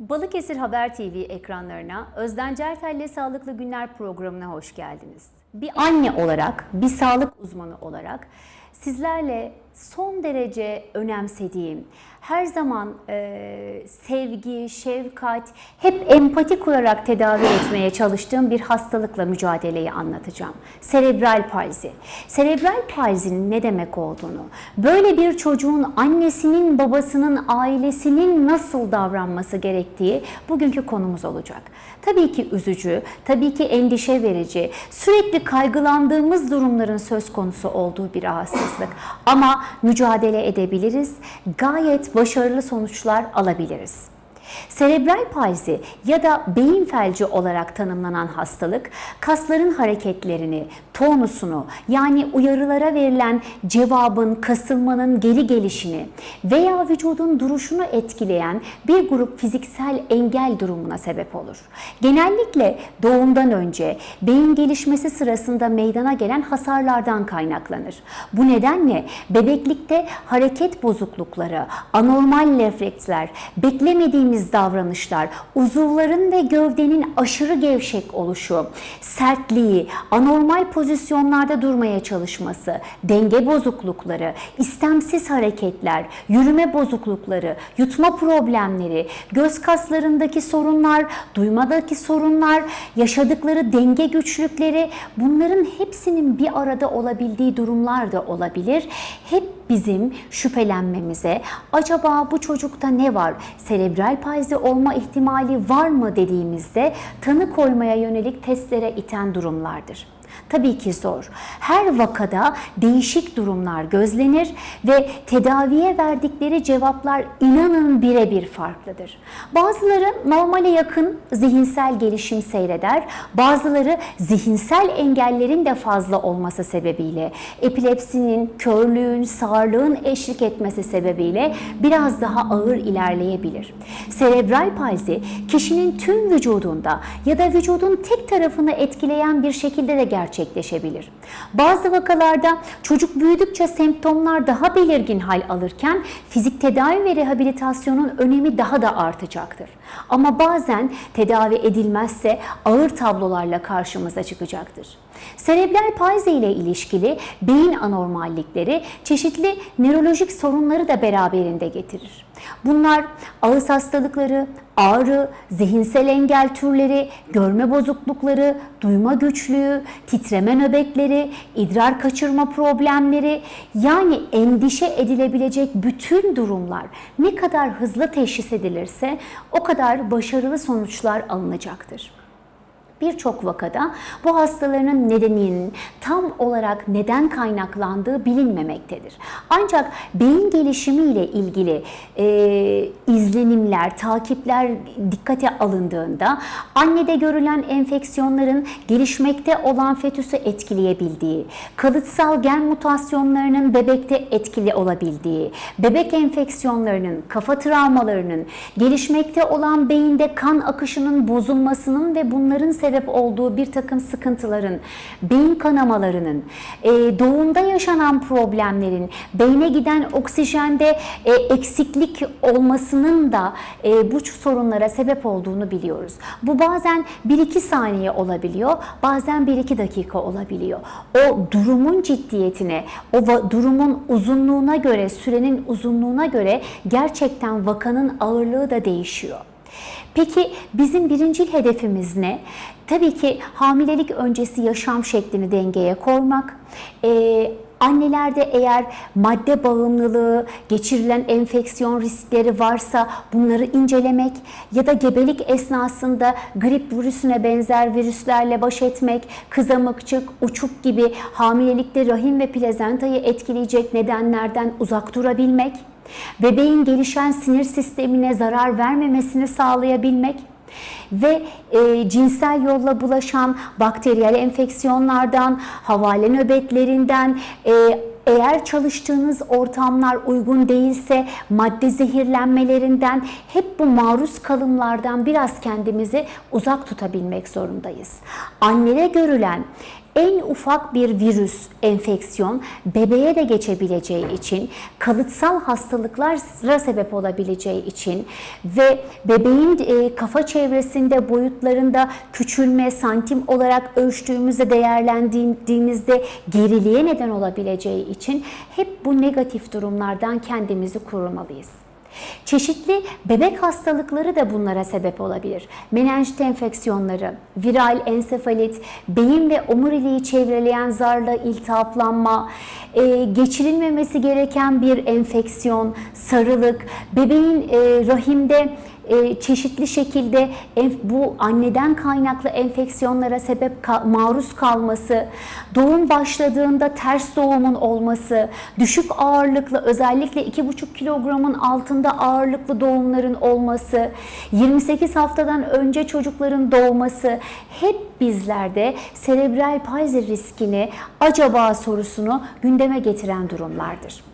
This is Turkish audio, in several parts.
Balıkesir Haber TV ekranlarına Özden Certel'le Sağlıklı Günler programına hoş geldiniz. Bir anne olarak, bir sağlık uzmanı olarak sizlerle son derece önemsediğim, her zaman e, sevgi, şefkat, hep empati kurarak tedavi etmeye çalıştığım bir hastalıkla mücadeleyi anlatacağım. Serebral palzi. Serebral palzinin ne demek olduğunu, böyle bir çocuğun annesinin, babasının, ailesinin nasıl davranması gerektiği bugünkü konumuz olacak. Tabii ki üzücü, tabii ki endişe verici, sürekli kaygılandığımız durumların söz konusu olduğu bir rahatsızlık. Ama mücadele edebiliriz, gayet başarılı sonuçlar alabiliriz. Serebral palzi ya da beyin felci olarak tanımlanan hastalık kasların hareketlerini, tonusunu yani uyarılara verilen cevabın, kasılmanın geri gelişini veya vücudun duruşunu etkileyen bir grup fiziksel engel durumuna sebep olur. Genellikle doğumdan önce beyin gelişmesi sırasında meydana gelen hasarlardan kaynaklanır. Bu nedenle bebeklikte hareket bozuklukları, anormal refleksler, beklemediğimiz davranışlar, uzuvların ve gövdenin aşırı gevşek oluşu, sertliği, anormal pozisyonlarda durmaya çalışması, denge bozuklukları, istemsiz hareketler, yürüme bozuklukları, yutma problemleri, göz kaslarındaki sorunlar, duymadaki sorunlar, yaşadıkları denge güçlükleri bunların hepsinin bir arada olabildiği durumlar da olabilir. Hep bizim şüphelenmemize acaba bu çocukta ne var? Serebral palzi olma ihtimali var mı dediğimizde tanı koymaya yönelik testlere iten durumlardır. Tabii ki zor. Her vakada değişik durumlar gözlenir ve tedaviye verdikleri cevaplar inanın birebir farklıdır. Bazıları normale yakın zihinsel gelişim seyreder, bazıları zihinsel engellerin de fazla olması sebebiyle, epilepsinin, körlüğün, sağırlığın eşlik etmesi sebebiyle biraz daha ağır ilerleyebilir. Serebral palzi kişinin tüm vücudunda ya da vücudun tek tarafını etkileyen bir şekilde de gerçekleşebilir. Bazı vakalarda çocuk büyüdükçe semptomlar daha belirgin hal alırken fizik tedavi ve rehabilitasyonun önemi daha da artacaktır. Ama bazen tedavi edilmezse ağır tablolarla karşımıza çıkacaktır. Serebral palzi ile ilişkili beyin anormallikleri çeşitli nörolojik sorunları da beraberinde getirir. Bunlar ağız hastalıkları, ağrı, zihinsel engel türleri, görme bozuklukları, duyma güçlüğü, titreme nöbetleri, idrar kaçırma problemleri yani endişe edilebilecek bütün durumlar ne kadar hızlı teşhis edilirse o kadar başarılı sonuçlar alınacaktır. Birçok vakada bu hastalarının nedeninin tam olarak neden kaynaklandığı bilinmemektedir. Ancak beyin gelişimi ile ilgili e, izlenimler, takipler dikkate alındığında annede görülen enfeksiyonların gelişmekte olan fetüsü etkileyebildiği, kalıtsal gen mutasyonlarının bebekte etkili olabildiği, bebek enfeksiyonlarının, kafa travmalarının, gelişmekte olan beyinde kan akışının bozulmasının ve bunların sebep olduğu bir takım sıkıntıların, beyin kanamalarının, e, doğumda yaşanan problemlerin, beyne giden oksijende e, eksiklik olmasının da e, bu sorunlara sebep olduğunu biliyoruz. Bu bazen 1-2 saniye olabiliyor, bazen 1-2 dakika olabiliyor. O durumun ciddiyetine, o durumun uzunluğuna göre, sürenin uzunluğuna göre gerçekten vakanın ağırlığı da değişiyor. Peki bizim birincil hedefimiz ne? Tabii ki hamilelik öncesi yaşam şeklini dengeye koymak. Ee, Annelerde eğer madde bağımlılığı, geçirilen enfeksiyon riskleri varsa bunları incelemek ya da gebelik esnasında grip virüsüne benzer virüslerle baş etmek, kızamıkçık, uçuk gibi hamilelikte rahim ve plazentayı etkileyecek nedenlerden uzak durabilmek, bebeğin gelişen sinir sistemine zarar vermemesini sağlayabilmek ve e, cinsel yolla bulaşan bakteriyel enfeksiyonlardan, havale nöbetlerinden, e, eğer çalıştığınız ortamlar uygun değilse madde zehirlenmelerinden hep bu maruz kalımlardan biraz kendimizi uzak tutabilmek zorundayız. Annede görülen en ufak bir virüs, enfeksiyon bebeğe de geçebileceği için, kalıtsal hastalıklara sebep olabileceği için ve bebeğin e, kafa çevresinde boyutlarında küçülme, santim olarak ölçtüğümüzde değerlendiğimizde geriliğe neden olabileceği için hep bu negatif durumlardan kendimizi korumalıyız. Çeşitli bebek hastalıkları da bunlara sebep olabilir. Menenjit enfeksiyonları, viral ensefalit, beyin ve omuriliği çevreleyen zarla iltihaplanma, e, geçirilmemesi gereken bir enfeksiyon, sarılık, bebeğin e, rahimde e, çeşitli şekilde bu anneden kaynaklı enfeksiyonlara sebep ka- maruz kalması, doğum başladığında ters doğumun olması, düşük ağırlıklı özellikle 2,5 kilogramın altında ağırlıklı doğumların olması, 28 haftadan önce çocukların doğması hep bizlerde serebral palsi riskini acaba sorusunu gündeme getiren durumlardır.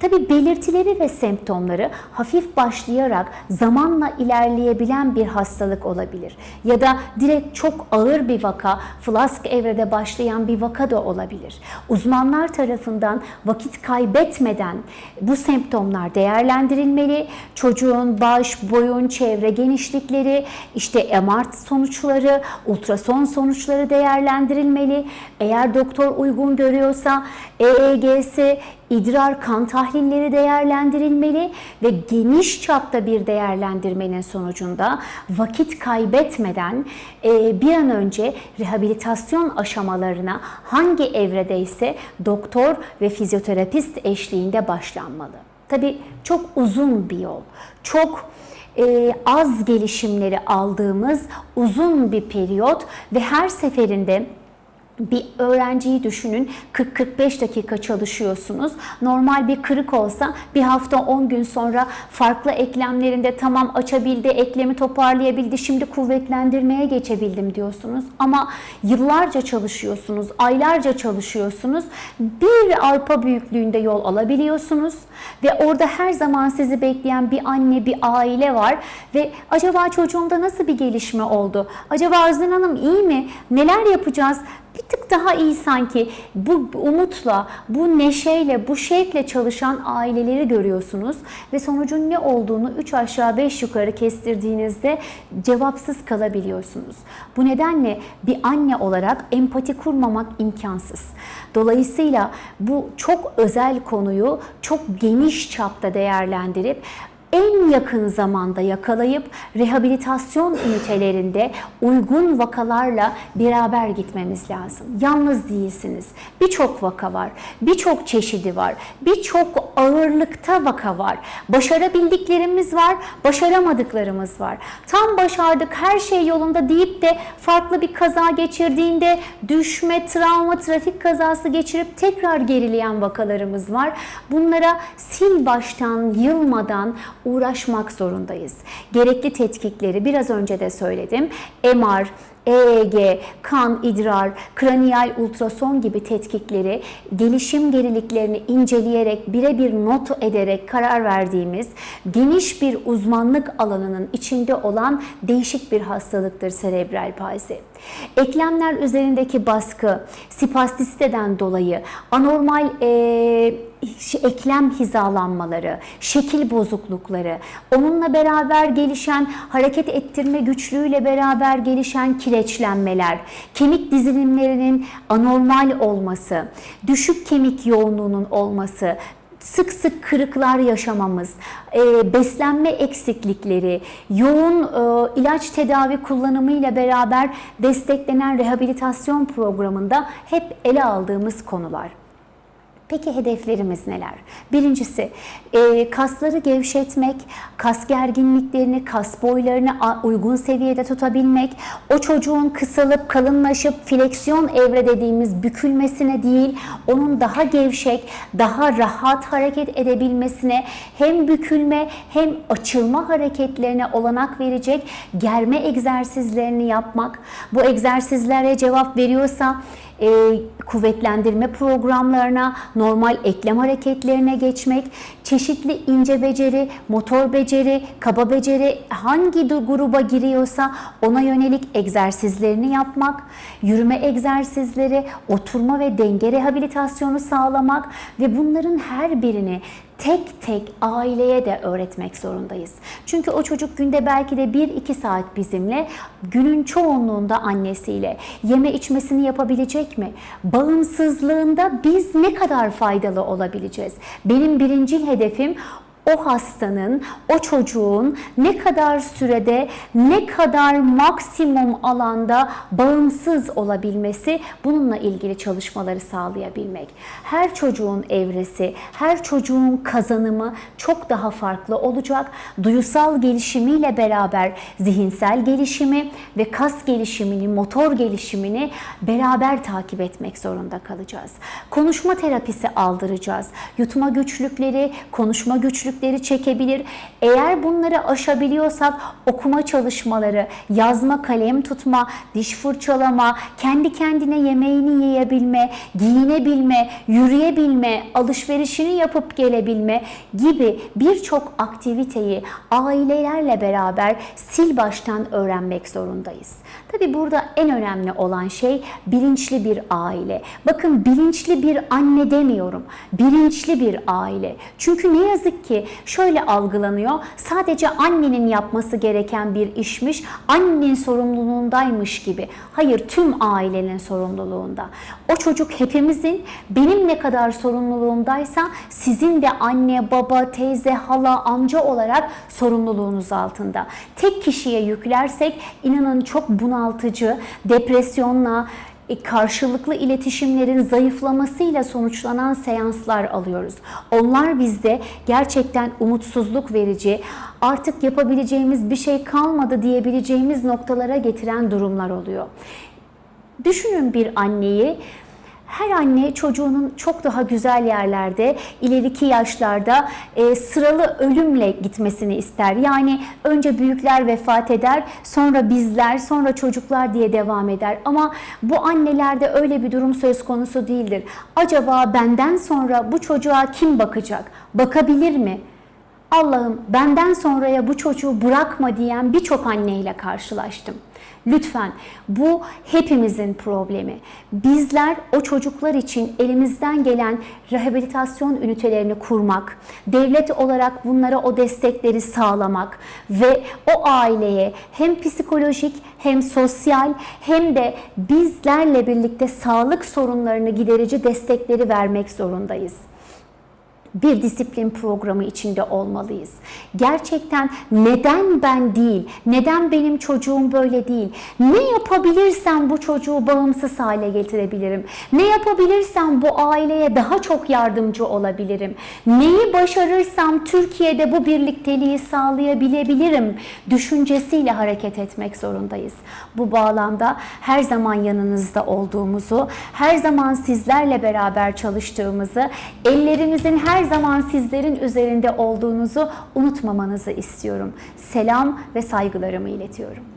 Tabi belirtileri ve semptomları hafif başlayarak zamanla ilerleyebilen bir hastalık olabilir. Ya da direkt çok ağır bir vaka, flask evrede başlayan bir vaka da olabilir. Uzmanlar tarafından vakit kaybetmeden bu semptomlar değerlendirilmeli. Çocuğun baş, boyun, çevre genişlikleri, işte MR sonuçları, ultrason sonuçları değerlendirilmeli. Eğer doktor uygun görüyorsa EEG'si, idrar kan tahlilleri değerlendirilmeli ve geniş çapta bir değerlendirmenin sonucunda vakit kaybetmeden e, bir an önce rehabilitasyon aşamalarına hangi evredeyse doktor ve fizyoterapist eşliğinde başlanmalı. Tabii çok uzun bir yol, çok e, az gelişimleri aldığımız uzun bir periyot ve her seferinde bir öğrenciyi düşünün 40-45 dakika çalışıyorsunuz. Normal bir kırık olsa bir hafta 10 gün sonra farklı eklemlerinde tamam açabildi, eklemi toparlayabildi, şimdi kuvvetlendirmeye geçebildim diyorsunuz. Ama yıllarca çalışıyorsunuz, aylarca çalışıyorsunuz. Bir arpa büyüklüğünde yol alabiliyorsunuz ve orada her zaman sizi bekleyen bir anne, bir aile var ve acaba çocuğumda nasıl bir gelişme oldu? Acaba Özden Hanım iyi mi? Neler yapacağız? Bir tık daha iyi sanki bu umutla, bu neşeyle, bu şevkle çalışan aileleri görüyorsunuz ve sonucun ne olduğunu 3 aşağı 5 yukarı kestirdiğinizde cevapsız kalabiliyorsunuz. Bu nedenle bir anne olarak empati kurmamak imkansız. Dolayısıyla bu çok özel konuyu çok geniş çapta değerlendirip en yakın zamanda yakalayıp rehabilitasyon ünitelerinde uygun vakalarla beraber gitmemiz lazım. Yalnız değilsiniz. Birçok vaka var, birçok çeşidi var, birçok ağırlıkta vaka var. Başarabildiklerimiz var, başaramadıklarımız var. Tam başardık, her şey yolunda deyip de farklı bir kaza geçirdiğinde düşme, travma, trafik kazası geçirip tekrar gerileyen vakalarımız var. Bunlara sil baştan, yılmadan uğraşmak zorundayız. Gerekli tetkikleri biraz önce de söyledim. MR, EEG, kan, idrar, kraniyal ultrason gibi tetkikleri gelişim geriliklerini inceleyerek birebir not ederek karar verdiğimiz geniş bir uzmanlık alanının içinde olan değişik bir hastalıktır serebral palsi. Eklemler üzerindeki baskı, spastisiteden dolayı anormal e, eklem hizalanmaları, şekil bozuklukları, onunla beraber gelişen hareket ettirme güçlüğüyle beraber gelişen kireçlenmeler, kemik dizilimlerinin anormal olması, düşük kemik yoğunluğunun olması, sık sık kırıklar yaşamamız, e, beslenme eksiklikleri, yoğun e, ilaç tedavi kullanımıyla beraber desteklenen rehabilitasyon programında hep ele aldığımız konular. Peki hedeflerimiz neler? Birincisi e, kasları gevşetmek, kas gerginliklerini, kas boylarını uygun seviyede tutabilmek, o çocuğun kısalıp kalınlaşıp fleksiyon evre dediğimiz bükülmesine değil, onun daha gevşek, daha rahat hareket edebilmesine hem bükülme hem açılma hareketlerine olanak verecek germe egzersizlerini yapmak. Bu egzersizlere cevap veriyorsa e, kuvvetlendirme programlarına, normal eklem hareketlerine geçmek, çeşitli ince beceri, motor beceri, kaba beceri hangi gruba giriyorsa ona yönelik egzersizlerini yapmak, yürüme egzersizleri, oturma ve denge rehabilitasyonu sağlamak ve bunların her birini tek tek aileye de öğretmek zorundayız. Çünkü o çocuk günde belki de 1-2 saat bizimle, günün çoğunluğunda annesiyle yeme içmesini yapabilecek mi? Bağımsızlığında biz ne kadar faydalı olabileceğiz? Benim birincil hedefim o hastanın, o çocuğun ne kadar sürede, ne kadar maksimum alanda bağımsız olabilmesi, bununla ilgili çalışmaları sağlayabilmek. Her çocuğun evresi, her çocuğun kazanımı çok daha farklı olacak. Duyusal gelişimiyle beraber zihinsel gelişimi ve kas gelişimini, motor gelişimini beraber takip etmek zorunda kalacağız. Konuşma terapisi aldıracağız. Yutma güçlükleri, konuşma güçlükleri çekebilir. Eğer bunları aşabiliyorsak okuma çalışmaları, yazma, kalem tutma, diş fırçalama, kendi kendine yemeğini yiyebilme, giyinebilme, yürüyebilme, alışverişini yapıp gelebilme gibi birçok aktiviteyi ailelerle beraber sil baştan öğrenmek zorundayız. Tabi burada en önemli olan şey bilinçli bir aile. Bakın bilinçli bir anne demiyorum. Bilinçli bir aile. Çünkü ne yazık ki şöyle algılanıyor. Sadece annenin yapması gereken bir işmiş. Annenin sorumluluğundaymış gibi. Hayır tüm ailenin sorumluluğunda. O çocuk hepimizin benim ne kadar sorumluluğumdaysa sizin de anne, baba, teyze, hala, amca olarak sorumluluğunuz altında. Tek kişiye yüklersek inanın çok bunaltıcı, depresyonla, karşılıklı iletişimlerin zayıflamasıyla sonuçlanan seanslar alıyoruz. Onlar bizde gerçekten umutsuzluk verici, artık yapabileceğimiz bir şey kalmadı diyebileceğimiz noktalara getiren durumlar oluyor. Düşünün bir anneyi her anne çocuğunun çok daha güzel yerlerde, ileriki yaşlarda e, sıralı ölümle gitmesini ister. Yani önce büyükler vefat eder, sonra bizler, sonra çocuklar diye devam eder. Ama bu annelerde öyle bir durum söz konusu değildir. Acaba benden sonra bu çocuğa kim bakacak? Bakabilir mi? Allah'ım benden sonraya bu çocuğu bırakma diyen birçok anneyle karşılaştım. Lütfen bu hepimizin problemi. Bizler o çocuklar için elimizden gelen rehabilitasyon ünitelerini kurmak, devlet olarak bunlara o destekleri sağlamak ve o aileye hem psikolojik hem sosyal hem de bizlerle birlikte sağlık sorunlarını giderici destekleri vermek zorundayız bir disiplin programı içinde olmalıyız. Gerçekten neden ben değil, neden benim çocuğum böyle değil, ne yapabilirsem bu çocuğu bağımsız hale getirebilirim, ne yapabilirsem bu aileye daha çok yardımcı olabilirim, neyi başarırsam Türkiye'de bu birlikteliği sağlayabilebilirim düşüncesiyle hareket etmek zorundayız. Bu bağlamda her zaman yanınızda olduğumuzu, her zaman sizlerle beraber çalıştığımızı, ellerimizin her zaman sizlerin üzerinde olduğunuzu unutmamanızı istiyorum. Selam ve saygılarımı iletiyorum.